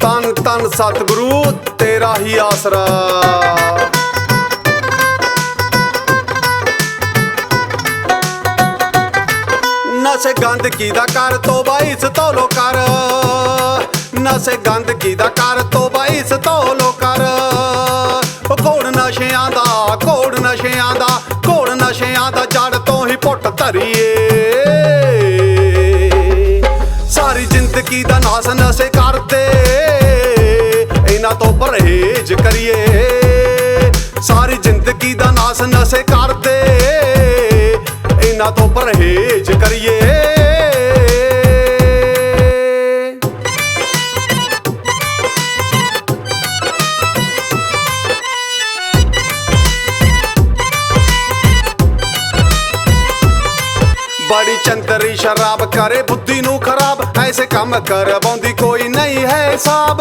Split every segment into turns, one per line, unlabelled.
ਤਨ ਤਨ ਸਤਿਗੁਰੂ, ਤੇਰਾ ਹੀ ਆਸਰਾ। ਨਸੇ ਗੰਦਗੀ ਦਾ ਕਰ ਤੋਬਾ ਇਸ ਤੋਲੋ ਕਰ ਨਸੇ ਗੰਦਗੀ ਦਾ ਕਰ ਤੋਬਾ ਇਸ ਤੋਲੋ ਕਰ ਉਹ ਕੋੜ ਨਸ਼ਿਆਂ ਦਾ ਕੋੜ ਨਸ਼ਿਆਂ ਦਾ ਕੋੜ ਨਸ਼ਿਆਂ ਦਾ ਜੜ ਤੋਂ ਹੀ ਪੁੱਟ ਧਰੀਏ। ਸਾਰੀ ਜ਼ਿੰਦਗੀ ਦਾ ਨਾਸ ਨਸੇ ਪਰਹੇਜ਼ ਕਰੀਏ। ਸਾਰੀ ਜ਼ਿੰਦਗੀ ਦਾ ਨਾਸ ਨਸੇ ਕਰਦੇ। ਇਹਨਾਂ ਤੋਂ ਪਰਹੇਜ਼ ਕਰੀਏ। ਬੜੀ ਚੰਦਰੀ ਸ਼ਰਾਬ ਕਰੇ, ਬੁੱਧੀ ਨੂੰ ਖਰਾਬ। ਐਸੇ ਕੰਮ ਕਰਵਾਉਂਦੀ ਕੋਈ ਨਹੀਂ ਹੈ ਸਾਬ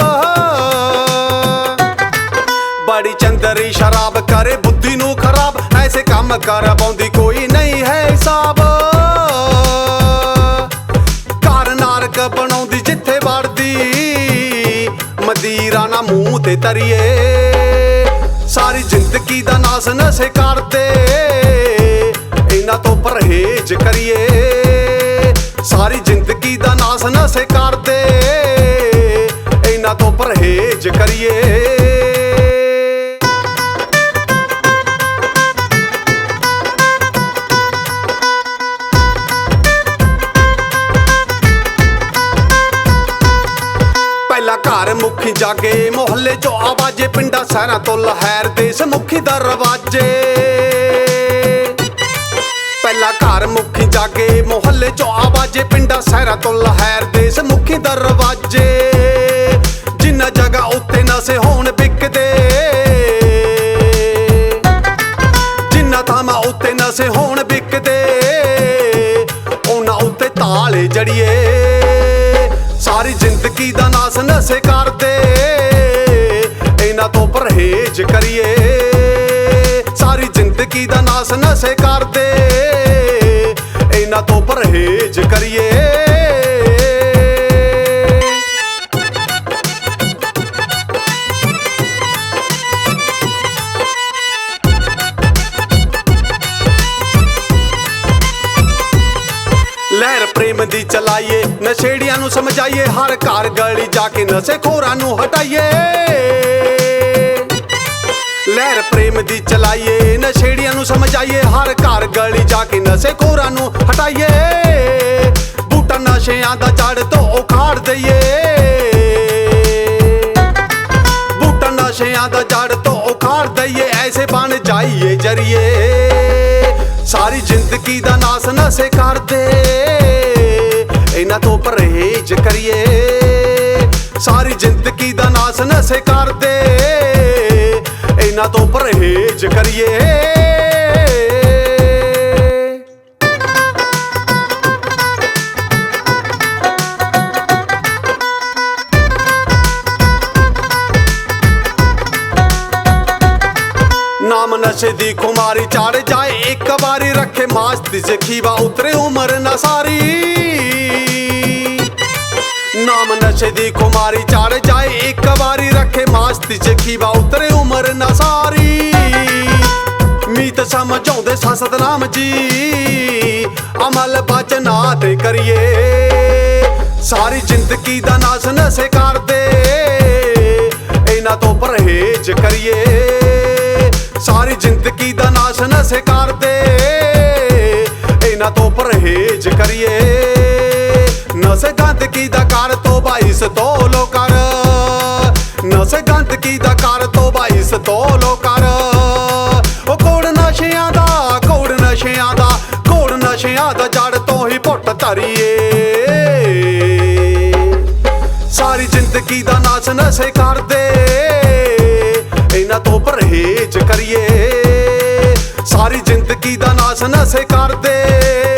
ਬੜੀ ਚੰਦਰੀ ਸ਼ਰਾਬ ਕਰੇ, ਬੁੱਧੀ ਨੂੰ ਖਰਾਬ। ਐਸੇ ਕੰਮ ਕਰ ਪਾਉਂਦੀ ਕੋਈ ਨਹੀਂ ਹੈ ਹਿਸਾਬ। ਘਰ ਨਾਰਕ ਬਣਾਉਂਦੀ ਜਿੱਥੇ ਵੜਦੀ। ਮਦੀਰਾ ਨਾ ਮੂੰਹ ਤੇ ਤਰੀਏ ਸਾਰੀ ਜ਼ਿੰਦਗੀ ਦਾ ਨਾਸ ਨਸੇ ਕਰਦੇ। ਇਹਨਾਂ ਤੋਂ ਪਰਹੇਜ਼ ਕਰੀਏ। ਸਾਰੀ ਜ਼ਿੰਦਗੀ ਦਾ ਨਾਸ ਨਸੇ ਕਰਦੇ। ਇਹਨਾਂ ਤੋਂ ਪਰਹੇਜ਼ ਕਰੀਏ। ਘਰ ਮੁਖੀ ਜਾਗੇ, ਮੁਹੱਲੇ ਚੋਂ ਆਵਾਜ਼ੇ, ਪਿੰਡਾਂ ਸ਼ਹਿਰਾਂ ਤੋਂ ਲਹਿਰ ਦੇਸ਼ ਮੁਖੀ ਦਰਵਾਜੇ ਪਹਿਲਾ ਘਰ ਮੁਖੀ ਜਾਗੇ, ਮੁਹੱਲੇ ਚੋਂ ਆਵਾਜ਼ੇ, ਪਿੰਡਾਂ ਸ਼ਹਿਰਾਂ ਤੋਂ ਲਹਿਰ ਦੇਸ਼ ਮੁਖੀ ਦਰਵਾਜੇ ਜਿੰਨਾ ਜਗ੍ਹਾ ਉੱਤੇ ਨਸੇ ਹੋਣ ਵਿਕਦੇ, ਜਿੰਨਾ ਥਾਵਾਂ ਉੱਤੇ ਨਸੇ ਹੋਣ ਵਿਕਦੇ, ਉਹਨਾਂ ਉੱਤੇ ਤਾਲੇ ਜੜੀਏ। ਜ਼ਿੰਦਗੀ ਦਾ ਨਾਸ ਨਸੇ ਕਰਦੇ? ਇਹਨਾਂ ਤੋਂ ਪਰਹੇਜ਼ ਕਰੀਏ। ਸਾਰੀ ਜ਼ਿੰਦਗੀ ਦਾ ਨਾਸ ਨਸੇ ਕਰਦੇ। ਇਹਨਾਂ ਤੋਂ ਪਰਹੇਜ਼ ਕਰੀਏ। ਲਹਿਰ ਪ੍ਰੇਮ ਦੀ ਚਲਾਈਏ। ਨਸ਼ੇੜੀਆਂ ਨੂੰ ਸਮਝਾਈਏ, ਹਰ ਘਰ ਗਲੀ ਜਾ ਕੇ ਨਸ਼ੇ ਖੋਰਾਂ ਨੂੰ ਹਟਾਈਏ। ਲਹਿਰ ਪ੍ਰੇਮ ਦੀ ਚਲਾਈਏ, ਨਸ਼ੇੜੀਆਂ ਨੂੰ ਸਮਝਾਈਏ, ਹਰ ਘਰ ਗਲੀ ਜਾ ਕੇ ਨਸ਼ੇ ਖੋਰਾਂ ਨੂੰ ਹਟਾਈਏ। ਬੂਟਾ ਨਸ਼ਿਆਂ ਦਾ ਜੜ ਤੋਂ ਉਖਾੜ ਦਈਏ। ਬੂਟਾ ਨਸ਼ਿਆਂ ਦਾ ਜੜ ਤੋਂ ਉਖਾੜ ਦਈਏ, ਐਸੇ ਬਣ ਜਾਈਏ ਜਰੀਏ। ਸਾਰੀ ਜ਼ਿੰਦਗੀ ਦਾ ਨਾਸ ਨਸੇ ਕਰਦੇ। ਇਹਨਾਂ ਤੋਂ ਪਰਹੇਜ਼ ਕਰੀਏ। ਸਾਰੀ ਜ਼ਿੰਦਗੀ ਦਾ ਨਾਸ ਨਸੇ ਕਰਦੇ। ਇਹਨਾਂ ਤੋਂ ਪਰਹੇਜ਼ ਕਰੀਏ। ਨਸ਼ੇ ਦੀ ਖੁਮਾਰੀ ਚੜ ਜਾਏ, ਇੱਕ ਵਾਰੀ ਰੱਖੇ ਮਾਸਤ ਜ਼ਖੀਵਾ, ਉਤਰੇ ਉਮਰ ਨਾ ਸਾਰੀ। ਨਾਮ ਨਸ਼ੇ ਦੀ ਖੁਮਾਰੀ ਚੜ ਜਾਏ, ਇੱਕ ਵਾਰੀ ਰੱਖੇ ਮਾਸਤੀ ਜ਼ਖੀਵਾ, ਉਤਰੇ ਉਮਰ ਨਾ ਸਾਰੀ। ਮੀਤ ਸਮਝਾਉਂਦੇ ਸਾ ਸਤਨਾਮ ਜੀ, ਅਮਲ ਬਚਨਾ ਤੇ ਕਰੀਏ। ਸਾਰੀ ਜ਼ਿੰਦਗੀ ਦਾ ਨਾਸ ਨਸੇ ਕਰਦੇ, ਇਹਨਾਂ ਤੋਂ ਪਰਹੇਜ਼ ਕਰੀਏ। ਨਸੇ ਕਰਦੇ, ਇਹਨਾਂ ਤੋਂ ਪਰਹੇਜ਼ ਕਰੀਏ। ਨਸੇ ਗੰਦਗੀ ਦਾ ਕਰ ਤੋਬਾ ਇਸ ਤੋਲੋ ਕਰ ਨਸੇ ਗੰਦਗੀ ਦਾ ਕਰ ਤੋਬਾ ਇਸ ਤੋਲੋ ਕਰ ਉਹ ਕੋੜ ਨਸ਼ਿਆਂ ਦਾ, ਕੋੜ ਨਸ਼ਿਆਂ ਦਾ, ਕੋੜ ਨਸ਼ਿਆਂ ਦਾ ਜੜ ਤੋਂ ਹੀ ਪੁੱਟ ਧਰੀਏ। ਸਾਰੀ ਜ਼ਿੰਦਗੀ ਦਾ ਨਾਸ ਨਸੇ ਕਰਦੇ। ਜ਼ਿੰਦਗੀ ਦਾ ਨਾਸ ਨਸੇ ਕਰਦੇ?